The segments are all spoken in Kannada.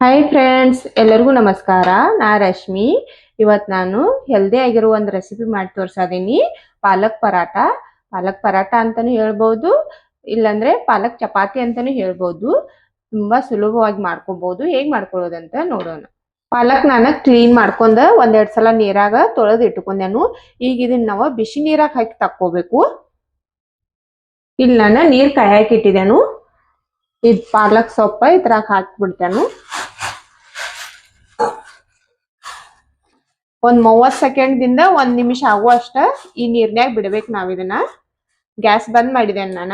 ಹಾಯ್ ಫ್ರೆಂಡ್ಸ್ ಎಲ್ಲರಿಗೂ ನಮಸ್ಕಾರ. ನಾ ರಶ್ಮಿ. ಇವತ್ತು ನಾನು ಹೆಲ್ದಿ ಆಗಿರೋ ಒಂದು ರೆಸಿಪಿ ಮಾಡಿ ತೋರ್ಸದೀನಿ ಪಾಲಕ್ ಪರಾಟ ಪಾಲಕ್ ಪರಾಟ ಅಂತಾನೂ ಹೇಳ್ಬೋದು, ಇಲ್ಲಾಂದರೆ ಪಾಲಕ್ ಚಪಾತಿ ಅಂತಾನೂ ಹೇಳ್ಬೋದು. ತುಂಬಾ ಸುಲಭವಾಗಿ ಮಾಡ್ಕೋಬಹುದು ಹೇಗ್ ಮಾಡ್ಕೊಳ್ಳೋದಂತ ನೋಡೋಣ. ಪಾಲಕ್ ನಾನು ಕ್ಲೀನ್ ಮಾಡ್ಕೊಂಡು ಒಂದೆರಡು ಸಲ ನೀರಾಗ ತೊಳೆದು ಇಟ್ಕೊಂಡೆನು. ಈಗ ಇದನ್ನ ನಾವು ಬಿಸಿ ನೀರಾಗ ಹಾಕಿ ತಕ್ಕೋಬೇಕು. ಇಲ್ಲಿ ನಾನು ನೀರ್ ಕಾಯಕ್ ಇಟ್ಟಿದ್ದೇನು ಇದು ಪಾಲಕ್ ಸೊಪ್ಪ ಇದ್ರಾಗ ಹಾಕ್ಬಿಡ್ತೇನು. ಒಂದ್ ಮೂವತ್ ಸೆಕೆಂಡ್ ದಿಂದ ಒಂದ್ ನಿಮಿಷ ಆಗುವಷ್ಟ ಈ ನೀರ್ನ್ಯಾಗ ಬಿಡ್ಬೇಕು ನಾವ್ ಇದನ್ನ. ಗ್ಯಾಸ್ ಬಂದ್ ಮಾಡಿದೇನ್ ನಾನ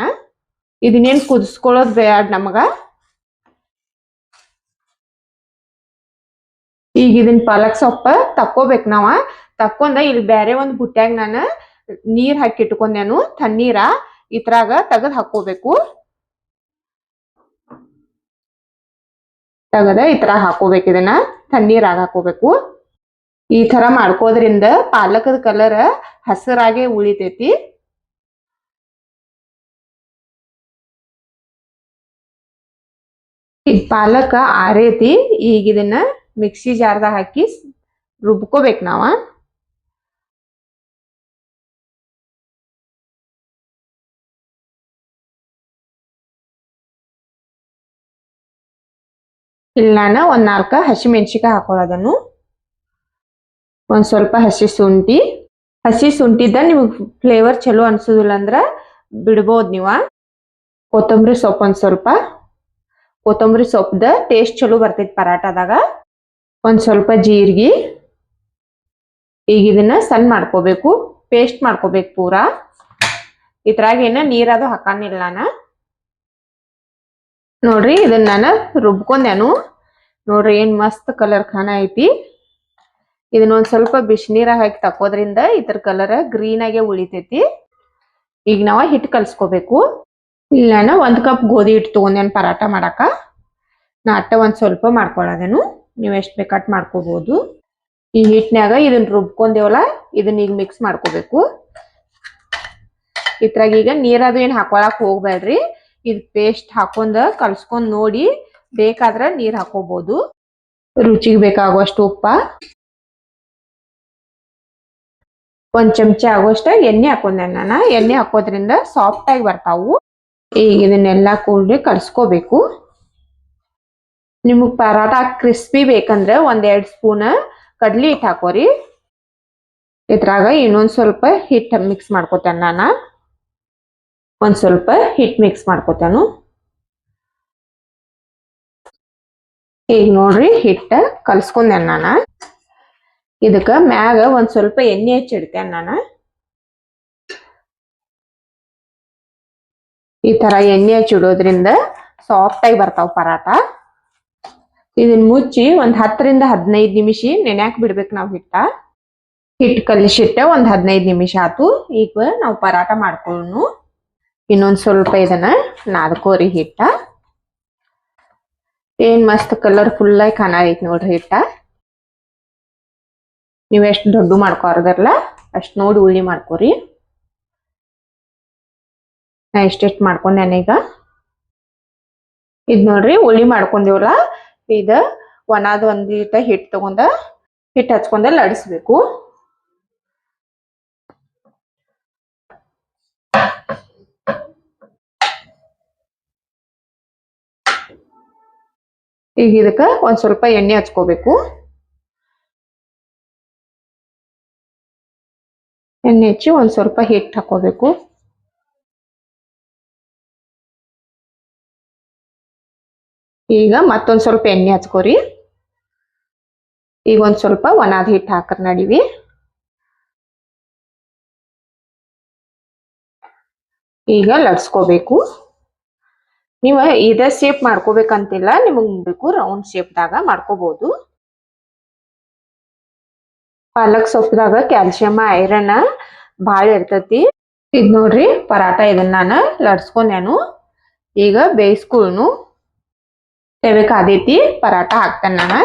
ಇದನ್ನೇನ್ ಕುದಿಸ್ಕೊಳ್ಳೋದ್ ಬೇಡ ನಮಗ. ಈಗ ಇದನ್ ಪಾಲಕ್ ಸೊಪ್ಪ ತಕ್ಕೋಬೇಕು ನಾವ. ತಕ್ಕೊಂಡ ಇಲ್ಲಿ ಬೇರೆ ಒಂದ್ ಬುಟ್ಟ್ಯಾಗ ನಾನು ನೀರ್ ಹಾಕಿ ಇಟ್ಕೊಂಡೇನು ತಣ್ಣೀರ ಇದ್ರಾಗ ತೆಗದ್ ಹಾಕೋಬೇಕು. ತೆಗದ ಈ ತರ ಹಾಕೋಬೇಕು ಇದನ್ನ, ತಣ್ಣೀರಾಗ ಹಾಕೋಬೇಕು. ಈ ತರ ಮಾಡ್ಕೋದ್ರಿಂದ ಪಾಲಕದ ಕಲರ್ ಹಸಿರಾಗೆ ಉಳಿತೈತಿ. ಈ ಪಾಲಕ ಆರೈತಿ, ಈಗ ಇದನ್ನ ಮಿಕ್ಸಿ ಜಾರ್ದಾಗ ಹಾಕಿ ರುಬ್ಕೋಬೇಕು ನಾವ. ಇಲ್ಲಿ ನಾನು ಒಂದ್ ನಾಲ್ಕ ಹಸಿ ಮೆಣಸಿಕಾಯಿ ಹಾಕೊಳ್ಳೋದನ್ನು. ಒಂದ್ ಸ್ವಲ್ಪ ಹಸಿ ಶುಂಠಿ. ಹಸಿ ಶುಂಠಿದ ನಿಮಗ್ ಫ್ಲೇವರ್ ಚಲೋ ಅನ್ಸುದಿಲ್ಲ ಅಂದ್ರ ಬಿಡ್ಬೋದ್ ನೀವ. ಕೊತ್ತಂಬರಿ ಸೊಪ್ಪು ಒಂದು ಸ್ವಲ್ಪ. ಕೊತ್ತಂಬರಿ ಸೊಪ್ಪದ ಟೇಸ್ಟ್ ಚಲೋ ಬರ್ತೈತಿ ಪರಾಟದಾಗ ಒಂದ್ ಸ್ವಲ್ಪ ಜೀರಿಗೆ. ಈಗ ಇದನ್ನ ಸಣ್ಣ ಮಾಡ್ಕೋಬೇಕು. ಪೇಸ್ಟ್ ಮಾಡ್ಕೋಬೇಕು ಪೂರಾ. ಇದ್ರಾಗ ಏನ ನೀರದು ನಾನು. ನೋಡ್ರಿ ಇದನ್ನ ನಾನು ರುಬ್ಕೊಂಡೆನು ನೋಡ್ರಿ ಏನ್ ಮಸ್ತ್ ಕಲರ್ ಖಾನ ಐತಿ. ಇದನ್ನ ಒಂದ್ ಸ್ವಲ್ಪ ಬಿಸಿನೀರಾಗ ಹಾಕಿ ತಕ್ಕೋದ್ರಿಂದ ಇದ್ರ ಕಲರ್ ಗ್ರೀನ್ ಆಗಿ ಉಳಿತೈತಿ. ಈಗ ನಾವು ಹಿಟ್ಟು ಕಲ್ಸ್ಕೋಬೇಕು. ಇಲ್ಲ ನಾನು ಒಂದು ಕಪ್ ಗೋಧಿ ಹಿಟ್ಟು ತೊಗೊಂಡೇನು ಪರಾಟ ಮಾಡಾಕ? ನಾ ಅಟ್ಟ ಒಂದು ಸ್ವಲ್ಪ ಮಾಡ್ಕೊಳ್ಳೋದೇನು ನೀವು ಎಷ್ಟು ಬೇಕಾಟ್ ಮಾಡ್ಕೋಬಹುದು ಈ ಹಿಟ್ನ್ಯಾಗ ಇದನ್ನ ರುಬ್ಕೊಂಡೇವಲ್ಲ, ಇದನ್ನ ಈಗ ಮಿಕ್ಸ್ ಮಾಡ್ಕೋಬೇಕು. ಇದ್ರಾಗ ಈಗ ನೀರದು ಏನು ಹಾಕೊಳಕ್ ಹೋಗ್ಬೇಡ್ರಿ ಇದು ಪೇಸ್ಟ್ ಹಾಕೊಂಡ್ ಕಲ್ಸ್ಕೊಂಡ್ ನೋಡಿ, ಬೇಕಾದ್ರೆ ನೀರ್ ಹಾಕೋಬಹುದು ರುಚಿಗೆ ಬೇಕಾಗುವಷ್ಟು ಉಪ್ಪ. ಒಂದ್ ಚಮಚ ಆಗುವಷ್ಟ ಎಣ್ಣೆ ಹಾಕೊಂಡೆ ನಾನು. ಎಣ್ಣೆ ಹಾಕೋದ್ರಿಂದ ಸಾಫ್ಟ್ ಆಗಿ ಬರ್ತಾವು. ಈಗ ಇದನ್ನೆಲ್ಲ ಕೂಡಿ ಕಲ್ಸ್ಕೋಬೇಕು ನಿಮಗ್ ಪರಾಟ ಕ್ರಿಸ್ಪಿ ಬೇಕಂದ್ರೆ ಒಂದ್ ಎರಡ್ ಸ್ಪೂನ್ ಕಡ್ಲಿ ಹಿಟ್ಟು ಹಾಕೋರಿ. ಇದ್ರಾಗ ಇನ್ನೊಂದ್ ಸ್ವಲ್ಪ ಹಿಟ್ಟು ಮಿಕ್ಸ್ ಮಾಡ್ಕೊತೇನೆ ನಾನು. ಒಂದ್ ಸ್ವಲ್ಪ ಹಿಟ್ ಮಿಕ್ಸ್ ಮಾಡ್ಕೊತಾನು. ಈಗ ನೋಡ್ರಿ ಹಿಟ್ಟ ಕಲ್ಸ್ಕೊಂಡೆ ನಾನ. ಇದಕ್ಕ ಮ್ಯಾಗ ಒಂದು ಸ್ವಲ್ಪ ಎಣ್ಣೆ ಹಚ್ಚಿಡ್ತೇನೆ ನಾನು. ಈ ತರ ಎಣ್ಣೆ ಹಚ್ಚಿಡೋದ್ರಿಂದ ಸಾಫ್ಟ್ ಆಗಿ ಬರ್ತಾವ ಪರಾಟ. ಇದನ್ನ ಮುಚ್ಚಿ ಒಂದ್ ಹತ್ತರಿಂದ ಹದಿನೈದು ನಿಮಿಷ ನೆನ್ಯಾಕ್ ಬಿಡ್ಬೇಕು ನಾವು ಹಿಟ್ಟ. ಹಿಟ್ಟು ಕಲಿಸಿಟ್ಟ ಒಂದು ಹದಿನೈದು ನಿಮಿಷ ಆತು. ಈಗ ನಾವು ಪರಾಟ ಮಾಡ್ಕೊಳ್ಳೋನು ಇನ್ನೊಂದು ಸ್ವಲ್ಪ ಇದನ್ನ ನಾದ್ಕೋರಿ ಹಿಟ್ಟ. ಏನ್ ಮಸ್ತ್ ಕಲರ್ ಫುಲ್ ಆಗಿ ಖಾನ ಐತಿ ನೋಡ್ರಿ ಹಿಟ್ಟ. ನೀವ್ ಎಷ್ಟು ದೊಡ್ಡ ಮಾಡ್ಕೋರದಲ್ಲ ಅಷ್ಟು ನೋಡಿ ಉಳ್ಳಿ ಮಾಡ್ಕೊರಿ. ನಾ ಎಷ್ಟೆಷ್ಟು ಮಾಡ್ಕೊಂಡೆ ಈಗ? ಇದ್ ನೋಡ್ರಿ, ಉಳ್ಳಿ ಮಾಡ್ಕೊಂಡಿವಲ್ಲ ಇದ ಒಣದ ಒಂದು ಲೀಟ ಹಿಟ್ಟು ತಗೊಂಡ, ಹಿಟ್ ಹಚ್ಕೊಂಡ ಲಡಿಸ್ಬೇಕು. ಈಗ ಇದಕ್ಕೆ ಒಂದ್ ಸ್ವಲ್ಪ ಎಣ್ಣೆ ಹಚ್ಕೋಬೇಕು. ಎಣ್ಣೆ ಹಚ್ಚಿ ಒಂದು ಸ್ವಲ್ಪ ಹಿಟ್ಟು ಹಾಕೋಬೇಕು. ಈಗ ಮತ್ತೊಂದು ಸ್ವಲ್ಪ ಎಣ್ಣೆ ಹಚ್ಕೋರಿ. ಈಗ ಒಂದು ಸ್ವಲ್ಪ ಒಣಾದ ಹಿಟ್ಟು ಹಾಕರ್ ನಡಿವಿ. ಈಗ ಲಡ್ಸ್ಕೋಬೇಕು ನೀವು ಇದೇ ಶೇಪ್ ಮಾಡ್ಕೋಬೇಕಂತಿಲ್ಲ, ನಿಮಗೆ ಬೇಕು ರೌಂಡ್ ಶೇಪ್ದಾಗ ಮಾಡ್ಕೋಬಹುದು ಪಾಲಕ್ ಸೊಪ್ಪದಾಗ ಕ್ಯಾಲ್ಸಿಯಂ, ಐರನ್ ಭಾಳ ಇರ್ತತಿ. ಇದ್ ನೋಡ್ರಿ ಪರಾಟ ಇದನ್ನ ನಾನು ಲಡ್ಸ್ಕೊಂಡೇನು. ಈಗ ಬೇಯಿಸ್ಕೊಳ್ನು. ತೆವೆ ಕಾದೈತಿ ಪರಾಟ ಹಾಕ್ತೇನೆ ನಾನು.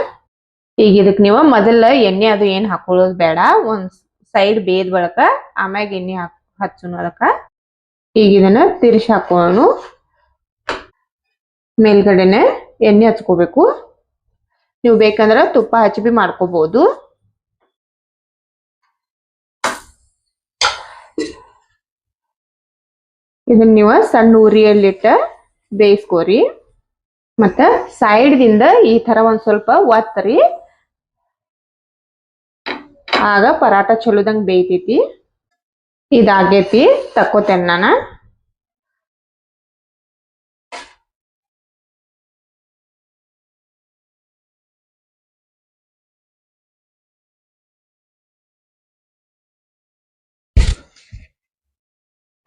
ಈಗ ಇದಕ್ಕೆ ನೀವು ಮೊದಲ ಎಣ್ಣೆ ಅದು ಏನು ಹಾಕೊಳ್ಳೋದು ಬೇಡ. ಒಂದು ಸೈಡ್ ಬೇಯ್ದ ಬಳಕ ಆಮ್ಯಾಗ ಎಣ್ಣೆ ಹಾಕ್ ಹಚ್ಚೋಣ ಅದಕ್ಕ. ಈಗ ಇದನ್ನ ತಿರ್ಸಿ ಹಾಕೋನು ಮೇಲ್ಗಡೆನೆ ಎಣ್ಣೆ ಹಚ್ಕೋಬೇಕು. ನೀವು ಬೇಕಂದ್ರೆ ತುಪ್ಪ ಹಚ್ಚಿ ಬಿ ಮಾಡ್ಕೋಬಹುದು ಇದನ್ನ ನೀವು ಸಣ್ಣ ಉರಿಯಲ್ಲಿಟ್ಟ ಬೇಯಿಸ್ಕೋರಿ ಮತ್ತ ಸೈಡ್ ದಿಂದ ಈ ತರ ಒಂದ್ ಸ್ವಲ್ಪ ಒತ್ತರಿ. ಆಗ ಪರಾಟ ಚಲೋದಂಗ್ ಬೇಯ್ತೈತಿ. ಇದಾಗೈತಿ ತಕ್ಕೋತೇನೆ ನಾನು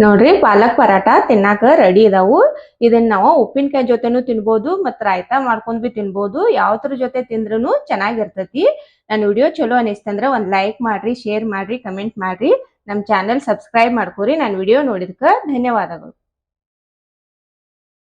ನೋಡ್ರಿ, ಪಾಲಕ್ ಪರಾಟ, ತಿನ್ನಾಕ ರೆಡಿ ಇದಾವು. ಇದನ್ನ ನಾವು ಉಪ್ಪಿನಕಾಯಿ ಜೊತೆನು ತಿನ್ಬೋದು ಮತ್ ರಾಯ್ತಾ ಮಾಡ್ಕೊಂಡ್ ಬಿ ತಿನ್ಬೋದು. ಯಾವ್ದ್ರ ಜೊತೆ ತಿಂದ್ರೂ ಚೆನ್ನಾಗಿರ್ತತಿ. ನನ್ನ ವಿಡಿಯೋ ಚಲೋ ಅನಿಸ್ತಂದ್ರ ಒಂದ್ ಲೈಕ್ ಮಾಡ್ರಿ ಶೇರ್ ಮಾಡ್ರಿ ಕಮೆಂಟ್ ಮಾಡ್ರಿ. ನಮ್ ಚಾನೆಲ್ ಸಬ್ಸ್ಕ್ರೈಬ್ ಮಾಡ್ಕೊರಿ, ನಾನು ವಿಡಿಯೋ ನೋಡಿದ್ಕ ಧನ್ಯವಾದಗಳು.